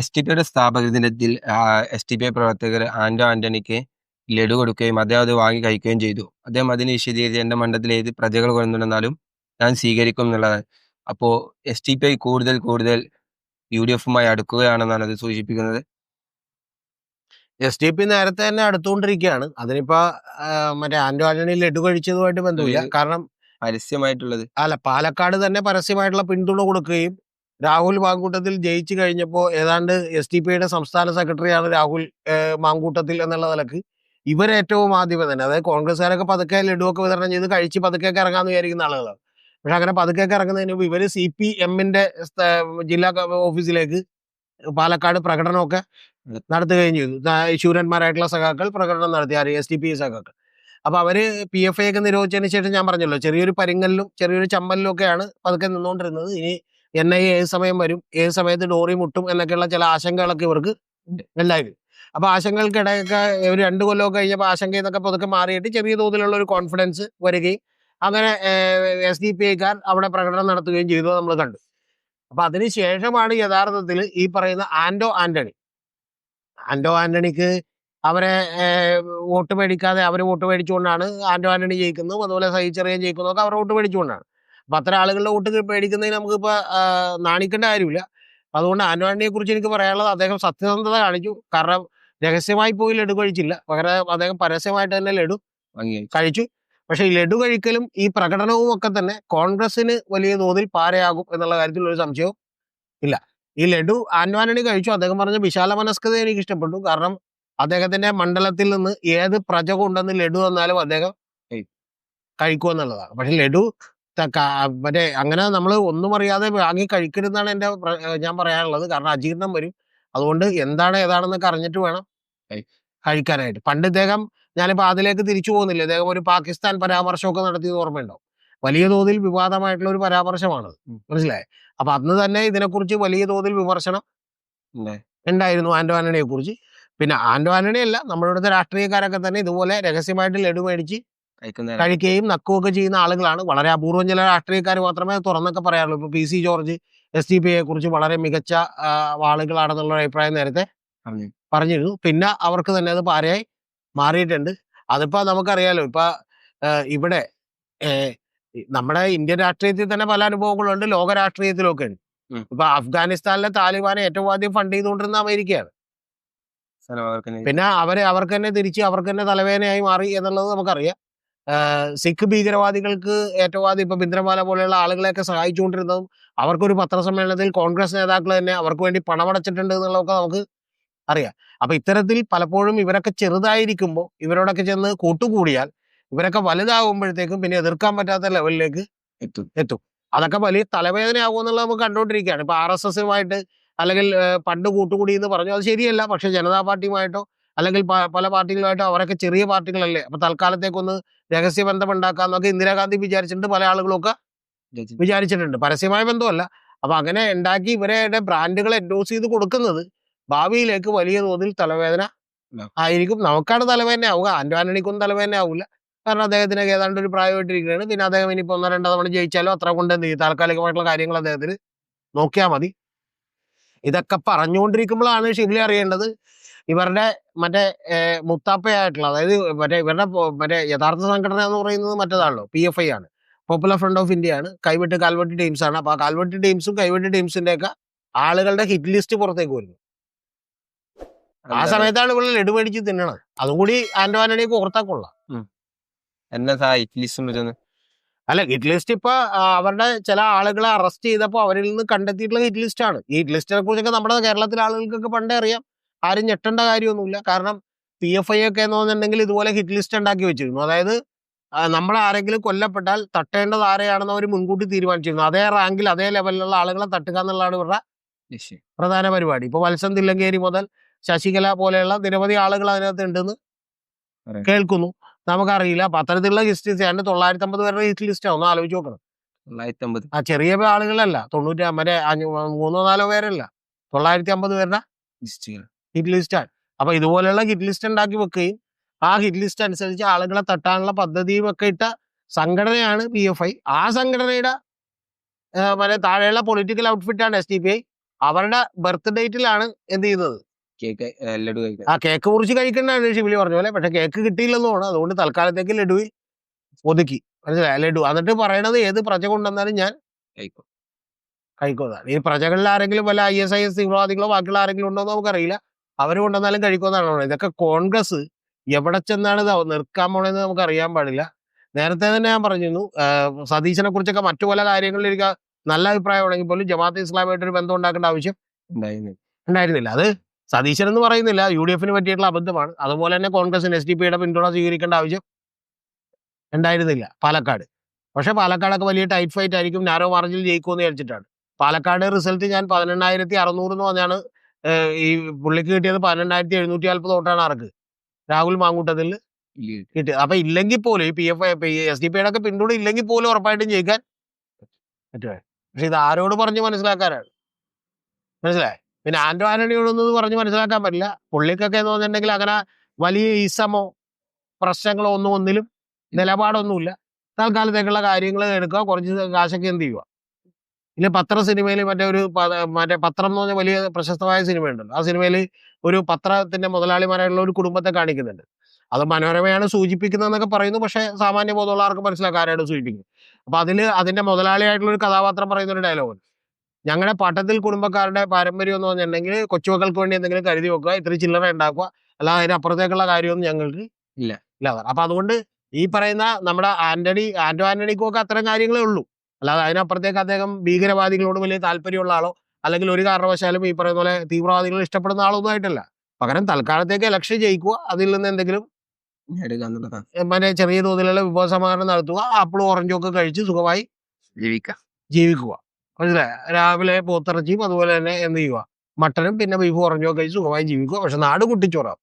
S T പിയുടെ സ്ഥാപക ദിനത്തിൽ എസ് ടി പി ഐ പ്രവർത്തകർ ആന്റോ ആന്റണിക്ക് ലഡു കൊടുക്കുകയും അദ്ദേഹം അത് വാങ്ങി കഴിക്കുകയും ചെയ്തു. അദ്ദേഹം അതിന് വിശദീകരിച്ച് എന്റെ മണ്ഡലത്തിൽ ഏത് പ്രജകൾ കൊണ്ടുവന്നാലും ഞാൻ സ്വീകരിക്കും എന്നുള്ളതാണ്. അപ്പോ എസ് ടി പി ഐ കൂടുതൽ കൂടുതൽ യു ഡി എഫുമായി അടുക്കുകയാണെന്നാണ് അത് സൂചിപ്പിക്കുന്നത്. എസ് ഡി പി നേരത്തെ തന്നെ അടുത്തുകൊണ്ടിരിക്കുകയാണ്. അതിനിപ്പോ മറ്റേ ആന്റോ ആന്റണി ലഡു കഴിച്ചതുമായിട്ട് ബന്ധമില്ല. കാരണം പരസ്യമായിട്ടുള്ളത്. അല്ല പാലക്കാട് തന്നെ പരസ്യമായിട്ടുള്ള പിന്തുണ കൊടുക്കുകയും രാഹുൽ മാങ്കൂട്ടത്തിൽ ജയിച്ചു കഴിഞ്ഞപ്പോൾ ഏതാണ്ട് എസ് ഡി പിയുടെ സംസ്ഥാന സെക്രട്ടറിയാണ് രാഹുൽ മാങ്കൂട്ടത്തിൽ എന്നുള്ള നിലയ്ക്ക്. ഇവരേറ്റവും ആദ്യമേ തന്നെ. അതായത് കോൺഗ്രസ്സുകാരൊക്കെ പതുക്കെ ലഡുവൊക്കെ വിതരണം ചെയ്ത് കഴിച്ച് പതുക്കെയൊക്കെ ഇറങ്ങാമെന്ന് വിചാരിക്കുന്ന ആളുകളാണ്. പക്ഷെ അങ്ങനെ പതുക്കെയൊക്കെ ഇറങ്ങുന്നതിന് മുമ്പ് ഇവർ സി പി എമ്മിന്റെ ജില്ലാ ഓഫീസിലേക്ക് പാലക്കാട് പ്രകടനമൊക്കെ നടത്തുകയും ചെയ്തു. ശൂരന്മാരായിട്ടുള്ള സഖാക്കൾ പ്രകടനം നടത്തി ആര്? എസ് ഡി പി സഖാക്കൾ. അപ്പൊ അവർ പി എഫ് ഐ ഒക്കെ നിരോധിച്ചതിന് ശേഷം ഞാൻ പറഞ്ഞല്ലോ ചെറിയൊരു പരിങ്ങലിലും ചെറിയൊരു ചമ്മലിലും ഒക്കെയാണ് പതുക്കെ നിന്നുകൊണ്ടിരുന്നത് ഇനി എൻ ഐ ഏത് സമയം വരും ഏത് സമയത്ത് ഡോറി മുട്ടും എന്നൊക്കെയുള്ള ചില ആശങ്കകളൊക്കെ ഇവർക്ക് ഉണ്ടായിരുന്നു അപ്പൊ ആശങ്കകൾക്കിടയൊക്കെ ഒരു രണ്ട് കൊല്ലമൊക്കെ കഴിഞ്ഞപ്പോൾ ആശങ്കയിൽ നിന്നൊക്കെ പതുക്കെ മാറിയിട്ട് ചെറിയ തോതിലുള്ള ഒരു കോൺഫിഡൻസ് വരികയും അങ്ങനെ എസ് ഡി പി ഐക്കാർ അവിടെ പ്രകടനം നടത്തുകയും ചെയ്തു നമ്മൾ കണ്ടു. അപ്പൊ അതിനുശേഷമാണ് യഥാർത്ഥത്തിൽ ഈ പറയുന്ന ആന്റോ ആന്റണി. ആന്റോ ആന്റണിക്ക് അവരെ വോട്ട് മേടിക്കാതെ അവർ വോട്ട് മേടിച്ചുകൊണ്ടാണ് ആന്റോ ആന്റണി ജയിക്കുന്നതും അതുപോലെ സഹിച്ചെറിയാൻ ജയിക്കുന്നതൊക്കെ അവർ വോട്ട് മേടിച്ചുകൊണ്ടാണ്. അപ്പൊ അത്ര ആളുകളുടെ വോട്ട് മേടിക്കുന്നതിന് നമുക്കിപ്പോ ആഹ്, നാണിക്കേണ്ട കാര്യമില്ല. അതുകൊണ്ട് ആന്റോ ആന്റണിയെ കുറിച്ച് എനിക്ക് പറയാനുള്ളത് അദ്ദേഹം സത്യസന്ധത കാണിച്ചു. കാരണം രഹസ്യമായി പോയി ലഡു കഴിച്ചില്ല. പകരം അദ്ദേഹം പരസ്യമായിട്ട് തന്നെ ലഡു കഴിച്ചു. പക്ഷേ ഈ ലഡു കഴിക്കലും ഈ പ്രകടനവും ഒക്കെ തന്നെ കോൺഗ്രസിന് വലിയ തോതിൽ പാരയാകും എന്നുള്ള കാര്യത്തിൽ ഒരു സംശയവും ഇല്ല. ഈ ലഡു ആൻവാനണി കഴിച്ചു. അദ്ദേഹം പറഞ്ഞ വിശാല മനസ്കത എനിക്ക് ഇഷ്ടപ്പെട്ടു. കാരണം അദ്ദേഹത്തിന്റെ മണ്ഡലത്തിൽ നിന്ന് ഏത് പ്രജ കൊണ്ടെന്ന് ലഡു തന്നാലും അദ്ദേഹം കഴിക്കും. കഴിക്കുമെന്നുള്ളതാണ്. പക്ഷെ ലഡു മറ്റേ അങ്ങനെ നമ്മൾ ഒന്നും അറിയാതെ വാങ്ങി കഴിക്കരുതെന്നാണ് എന്റെ ഞാൻ പറയാനുള്ളത് കാരണം അജീർണം വരും. അതുകൊണ്ട് എന്താണ് ഏതാണെന്നൊക്കെ അറിഞ്ഞിട്ട് വേണം കഴിക്കാനായിട്ട്. പണ്ട് ഇദ്ദേഹം ഞാനിപ്പോൾ അതിലേക്ക് തിരിച്ചു പോകുന്നില്ല. ഇദ്ദേഹം ഒരു പാകിസ്ഥാൻ പരാമർശമൊക്കെ നടത്തിയത് ഓർമ്മയുണ്ടാവും വലിയ തോതിൽ വിവാദമായിട്ടുള്ള ഒരു പരാമർശമാണത്. മനസ്സിലായേ? അപ്പൊ അന്ന് തന്നെ ഇതിനെക്കുറിച്ച് വലിയ തോതിൽ വിമർശനം ഉണ്ടായി. ഉണ്ടായിരുന്നു ആൻഡോ ആന്റണിയെ കുറിച്ച് പിന്നെ ആൻഡോ ആന്റണി അല്ല നമ്മുടെ ഇവിടുത്തെ രാഷ്ട്രീയക്കാരൊക്കെ തന്നെ ഇതുപോലെ രഹസ്യമായിട്ട് ലഡു മേടിച്ച് കഴിക്കുകയും നക്കുകയൊക്കെ ചെയ്യുന്ന ആളുകളാണ്. വളരെ അപൂർവം ചില രാഷ്ട്രീയക്കാർ മാത്രമേ തുറന്നൊക്കെ പറയാറുള്ളൂ. ഇപ്പൊ P C George S D P ഐയെ കുറിച്ച് വളരെ മികച്ച ആളുകളാണെന്നുള്ള അഭിപ്രായം നേരത്തെ പറഞ്ഞിരുന്നു. പിന്നെ അവർക്ക് തന്നെ അത് പാരയായി മാറിയിട്ടുണ്ട്. അതിപ്പോ നമുക്കറിയാലോ ഇപ്പൊ ഇവിടെ നമ്മുടെ ഇന്ത്യൻ രാഷ്ട്രീയത്തിൽ തന്നെ പല അനുഭവങ്ങളുണ്ട്. ലോക രാഷ്ട്രീയത്തിലൊക്കെ ഉണ്ട്. ഇപ്പൊ അഫ്ഗാനിസ്ഥാനിലെ താലിബാനെ ഏറ്റവും ആദ്യം ഫണ്ട് ചെയ്തുകൊണ്ടിരുന്ന അമേരിക്കയാണ്. പിന്നെ അവരെ അവർക്ക് തന്നെ തിരിച്ച് അവർക്ക് തന്നെ തലവേദനയായി മാറി എന്നുള്ളത് നമുക്കറിയാം. സിഖ് ഭീകരവാദികൾക്ക് ഏറ്റവും ആദ്യം ഇപ്പൊ ബിന്ദ്രമാല പോലെയുള്ള ആളുകളെയൊക്കെ സഹായിച്ചുകൊണ്ടിരുന്നതും അവർക്കൊരു പത്രസമ്മേളനത്തിൽ കോൺഗ്രസ് നേതാക്കൾ തന്നെ അവർക്ക് വേണ്ടി പണമടച്ചിട്ടുണ്ട് എന്നുള്ളതൊക്കെ നമുക്ക് അറിയാം. അപ്പൊ ഇത്തരത്തിൽ പലപ്പോഴും ഇവരൊക്കെ ചെറുതായിരിക്കുമ്പോൾ ഇവരോടൊക്കെ ചെന്ന് കൂട്ടുകൂടിയാൽ ഇവരൊക്കെ വലുതാകുമ്പോഴത്തേക്കും പിന്നെ എതിർക്കാൻ പറ്റാത്ത ലെവലിലേക്ക് എത്തും. എത്തും. അതൊക്കെ വലിയ തലവേദനയാകും എന്നുള്ളത് നമുക്ക് കണ്ടുകൊണ്ടിരിക്കുകയാണ്. ഇപ്പൊ ആർ എസ് എസുമായിട്ട് അല്ലെങ്കിൽ പണ്ട് കൂട്ടുകൂടി എന്ന് പറഞ്ഞു അത് ശരിയല്ല. പക്ഷെ ജനതാ പാർട്ടിയുമായിട്ടോ അല്ലെങ്കിൽ പല പാർട്ടികളുമായിട്ട് അവരൊക്കെ ചെറിയ പാർട്ടികളല്ലേ. അപ്പൊ തൽക്കാലത്തേക്കൊന്ന് രഹസ്യ ബന്ധം ഉണ്ടാക്കാന്നൊക്കെ ഇന്ദിരാഗാന്ധി വിചാരിച്ചിട്ടുണ്ട്. പല ആളുകളൊക്കെ. വിചാരിച്ചിട്ടുണ്ട്. പരസ്യമായ ബന്ധമല്ല. അപ്പൊ അങ്ങനെ ഉണ്ടാക്കി ഇവരുടെ ബ്രാൻഡുകൾ എൻഡോസ് ചെയ്ത് കൊടുക്കുന്നത് ഭാവിയിലേക്ക് വലിയ തോതിൽ തലവേദന ആയിരിക്കും. നമുക്കാണ് തലവേദന ആവുക ആന്റോ ആന്റണിക്കൊന്നും തലവേദന ആവില്ല കാരണം അദ്ദേഹത്തിനൊക്കെ ഏതാണ്ട് ഒരു പ്രായമായിട്ടിരിക്കുകയാണ്. പിന്നെ അദ്ദേഹം ഇനിയിപ്പോ ഒന്നോ രണ്ടോ തവണ ജയിച്ചാലോ അത്ര കൊണ്ട് എന്ത് ചെയ്യും? താൽക്കാലികമായിട്ടുള്ള കാര്യങ്ങൾ അദ്ദേഹത്തിന് നോക്കിയാൽ മതി. ഇതൊക്കെ പറഞ്ഞുകൊണ്ടിരിക്കുമ്പോഴാണ് ഷിബിലി അറിയേണ്ടത്. ഇവരുടെ മറ്റേ മുത്താപ്പയായിട്ടുള്ള അതായത് മറ്റേ ഇവരുടെ മറ്റേ യഥാർത്ഥ സംഘടന എന്ന് പറയുന്നത് മറ്റേതാണല്ലോ പി എഫ് ഐ ആണ്. പോപ്പുലർ ഫ്രണ്ട് ഓഫ് ഇന്ത്യ ആണ്. കൈവിട്ട് കാൽവെട്ടി ടീംസ് ആണ്. അപ്പൊ ആ കാൽവെട്ടി ടീംസും കൈവിട്ട് ടീംസിന്റെ ഒക്കെ ആളുകളുടെ ഹിറ്റ് ലിസ്റ്റ് പുറത്തേക്ക് വരുന്നു. ആ സമയത്താണ് ഇവിടെ ലഡു മേടിച്ച് തിന്നണത്. അതും കൂടി ആന്റോ എന്നെ സഹായിക്കും വരുന്നു അല്ല ഹിറ്റ് ലിസ്റ്റ് ഇപ്പൊ അവരുടെ ചില ആളുകളെ അറസ്റ്റ് ചെയ്തപ്പോൾ അവരിൽ നിന്ന് കണ്ടെത്തിയിട്ടുള്ള ഹിറ്റ് ലിസ്റ്റ് ആണ്. ഈ ഹിറ്റ് ലിസ്റ്റിനെ കുറിച്ചൊക്കെ നമ്മുടെ കേരളത്തിലെ ആളുകൾക്കൊക്കെ പണ്ടേ അറിയാം. ആരും ഞെട്ടേണ്ട കാര്യമൊന്നുമില്ല. കാരണം പി എഫ് ഐ ഒക്കെ എന്ന് പറഞ്ഞിട്ടുണ്ടെങ്കിൽ ഇതുപോലെ ഹിറ്റ് ലിസ്റ്റ് ഉണ്ടാക്കി വെച്ചിരുന്നു. അതായത് നമ്മൾ ആരെങ്കിലും കൊല്ലപ്പെട്ടാൽ തട്ടേണ്ടത് ആരെയാണെന്ന് അവർ മുൻകൂട്ടി തീരുമാനിച്ചിരുന്നു. അതേ റാങ്കിൽ അതേ ലെവലിലുള്ള ആളുകളെ തട്ടുക എന്നുള്ളതാണ് ഇവരുടെ പ്രധാന പരിപാടി. ഇപ്പൊ വത്സൻ തില്ലങ്കേരി മുതൽ ശശികല പോലെയുള്ള നിരവധി ആളുകൾ അതിനകത്ത് ഉണ്ടെന്ന് കേൾക്കുന്നു. നമുക്കറിയില്ല. അപ്പൊ അത്തരത്തിലുള്ള ഹിസ്റ്റ് ഏതാണ്ട് തൊള്ളായിരത്തി അമ്പത് പേരുടെ ഹിറ്റ് ലിസ്റ്റ് ഒന്ന് ആലോചിച്ച് നോക്കണം. തൊള്ളായിരത്തി അമ്പത് ആ ചെറിയ ആളുകളല്ല. തൊണ്ണൂറ്റി മറ്റേ മൂന്നോ നാലോ പേരല്ല. തൊള്ളായിരത്തി അമ്പത് പേരുടെ ലിസ്റ്റുകൾ ഹിറ്റ് ലിസ്റ്റാണ് അപ്പൊ ഇതുപോലെയുള്ള ഹിറ്റ് ലിസ്റ്റ് ഉണ്ടാക്കി വെക്കുകയും ആ ഹിറ്റ് ലിസ്റ്റ് അനുസരിച്ച് ആളുകളെ തട്ടാനുള്ള പദ്ധതിയും ഒക്കെ ഇട്ട സംഘടനയാണ് പി എഫ് ഐ ആ സംഘടനയുടെ മറ്റേ താഴെയുള്ള പൊളിറ്റിക്കൽ ഔട്ട്ഫിറ്റാണ് എസ് ഡി പി ഐ അവരുടെ ബർത്ത് ഡേറ്റിലാണ് എന്ത് ചെയ്യുന്നത്? കേക്ക് ലഡു ആ കേക്ക് മുറിച്ച് കഴിക്കേണ്ടതാണ് ഷിബിലി പറഞ്ഞ പോലെ. പക്ഷെ കേക്ക് കിട്ടിയില്ലെന്ന് തോന്നുന്നു. അതുകൊണ്ട് തൽക്കാലത്തേക്ക് ലഡുവിൽ ഒതുക്കി. മനസ്സിലായി? ലഡു. എന്നിട്ട് പറയണത് ഏത് പ്രജ കൊണ്ടുവന്നാലും ഞാൻ കഴിക്കും കഴിക്കുന്നതാണ് ഈ പ്രജകളിൽ ആരെങ്കിലും വല്ല ഐ എസ് ഐ എസ് തീവ്രവാദികളോ ബാക്കിയുള്ള ആരെങ്കിലും ഉണ്ടോ എന്ന് നമുക്കറിയില്ല. അവർ കൊണ്ടുവന്നാലും കഴിക്കുമെന്നാണ് പറയുന്നത് ഇതൊക്കെ കോൺഗ്രസ് എവിടെ ചെന്നാണ് ഇത് നിർക്കാൻ പോണെന്ന് നമുക്ക് അറിയാൻ പാടില്ല. നേരത്തെ തന്നെ ഞാൻ പറഞ്ഞിരുന്നു സതീശനെ കുറിച്ചൊക്കെ മറ്റു പല കാര്യങ്ങളിൽ എനിക്ക് നല്ല അഭിപ്രായമാണെങ്കിൽ പോലും ജമാഅത്ത് ഇസ്ലാമായിട്ട് ഒരു ബന്ധം ഉണ്ടാക്കേണ്ട ആവശ്യം ഉണ്ടായിരുന്നില്ല ഉണ്ടായിരുന്നില്ല. അത് സതീശൻ എന്ന് പറയുന്നില്ല. യു ഡി എഫിന് പറ്റിയിട്ടുള്ള അബദ്ധമാണ്. അതുപോലെ തന്നെ കോൺഗ്രസിന് എസ് ഡി പിയുടെ പിന്തുണ സ്വീകരിക്കേണ്ട ആവശ്യം ഉണ്ടായിരുന്നില്ല പാലക്കാട്. പക്ഷെ പാലക്കാടൊക്കെ വലിയ ടൈറ്റ് ഫൈറ്റ് ആയിരിക്കും നാരോ മാർജിൽ ജയിക്കുമെന്ന് വിചാരിച്ചിട്ടാണ്. പാലക്കാട് റിസൾട്ട് ഞാൻ പതിനെണ്ണായിരത്തി അറുന്നൂറ് എന്ന് പറഞ്ഞാണ് ഈ പുള്ളിക്ക് കിട്ടിയത് പന്ത്രണ്ടായിരത്തി എഴുന്നൂറ്റി നാൽപ്പത് വോട്ടാണ് ആർക്ക്? രാഹുൽ മാങ്കൂട്ടത്തിൽ കിട്ടിയത്. അപ്പൊ ഇല്ലെങ്കിൽ പോലും ഈ പി എഫ് എസ് ഡി പിയുടെ ഒക്കെ പിന്തുണ ഇല്ലെങ്കിൽ പോലും ഉറപ്പായിട്ടും ജയിക്കാൻ പറ്റുമേ പക്ഷെ ഇത് ആരോട് പറഞ്ഞ് മനസ്സിലാക്കാനാണ്? മനസ്സിലായി? പിന്നെ ആന്റോ ആന്റണിയോടൊന്നും പറഞ്ഞ് മനസ്സിലാക്കാൻ പറ്റില്ല. പുള്ളിക്കൊക്കെ എന്ന് പറഞ്ഞിട്ടുണ്ടെങ്കിൽ അങ്ങനെ വലിയ ഈസമോ പ്രശ്നങ്ങളോ ഒന്നും ഒന്നിലും നിലപാടൊന്നുമില്ല. തൽക്കാലത്തേക്കുള്ള കാര്യങ്ങൾ എടുക്കുക. കുറച്ച് കാശൊക്കെ എന്ത് ചെയ്യുക? ഇല്ല പത്ര സിനിമയിൽ മറ്റേ ഒരു മറ്റേ പത്രം എന്ന് പറഞ്ഞ വലിയ പ്രശസ്തമായ സിനിമയുണ്ടല്ലോ. ആ സിനിമയിൽ ഒരു പത്രത്തിന്റെ മുതലാളിമാരായിട്ടുള്ള ഒരു കുടുംബത്തെ കാണിക്കുന്നുണ്ട്. അത് മനോരമയാണ് സൂചിപ്പിക്കുന്നതെന്നൊക്കെ പറയുന്നു. പക്ഷെ സാമാന്യ ബോധമുള്ള ആർക്ക് മനസ്സിലാക്കാൻ ആരാണ് സൂചിപ്പിക്കുന്നത്? അപ്പൊ അതിൽ അതിന്റെ മുതലാളിയായിട്ടുള്ള ഒരു കഥാപാത്രം പറയുന്ന ഒരു ഡയലോഗ് ഞങ്ങളുടെ പട്ടത്തിൽ കുടുംബക്കാരുടെ പാരമ്പര്യം എന്ന് പറഞ്ഞിട്ടുണ്ടെങ്കിൽ കൊച്ചുമക്കൾക്ക് വേണ്ടി എന്തെങ്കിലും കരുതി വെക്കുക ഇത്ര ചില്ലറ ഉണ്ടാക്കുക. അല്ലാതെ അതിനപ്പുറത്തേക്കുള്ള കാര്യമൊന്നും ഞങ്ങൾക്ക് ഇല്ല. ഇല്ലാതെ അപ്പൊ അതുകൊണ്ട് ഈ പറയുന്ന നമ്മുടെ ആന്റണി ആന്റോ ആന്റണിക്കും ഒക്കെ അത്തരം കാര്യങ്ങളേ ഉള്ളൂ. അല്ലാതെ അതിനപ്പുറത്തേക്ക് അദ്ദേഹം ഭീകരവാദികളോട് വലിയ താല്പര്യമുള്ള ആളോ അല്ലെങ്കിൽ ഒരു കാരണവശാലും ഈ പറയുന്ന പോലെ തീവ്രവാദികൾ ഇഷ്ടപ്പെടുന്ന ആളൊന്നും ആയിട്ടല്ല. പകരം തൽക്കാലത്തേക്ക് ഇലക്ഷൻ ജയിക്കുക അതിൽ നിന്ന് എന്തെങ്കിലും മറ്റേ ചെറിയ തോതിലുള്ള വിഭവ സമാഹരണം നടത്തുക ആപ്പിളും ഓറഞ്ചും ഒക്കെ കഴിച്ച് സുഖമായി ജീവിക്കുക. ജീവിക്കുക. മനസ്സിലായി? രാവിലെ പോത്തിറച്ചിയും അതുപോലെ തന്നെ എന്ത് ചെയ്യുക? മട്ടനും പിന്നെ ബീഫ് ഓറഞ്ചും ഒക്കെ കഴിച്ച് സുഖമായി ജീവിക്കുക. പക്ഷെ നാട് കുട്ടിച്ചോറാം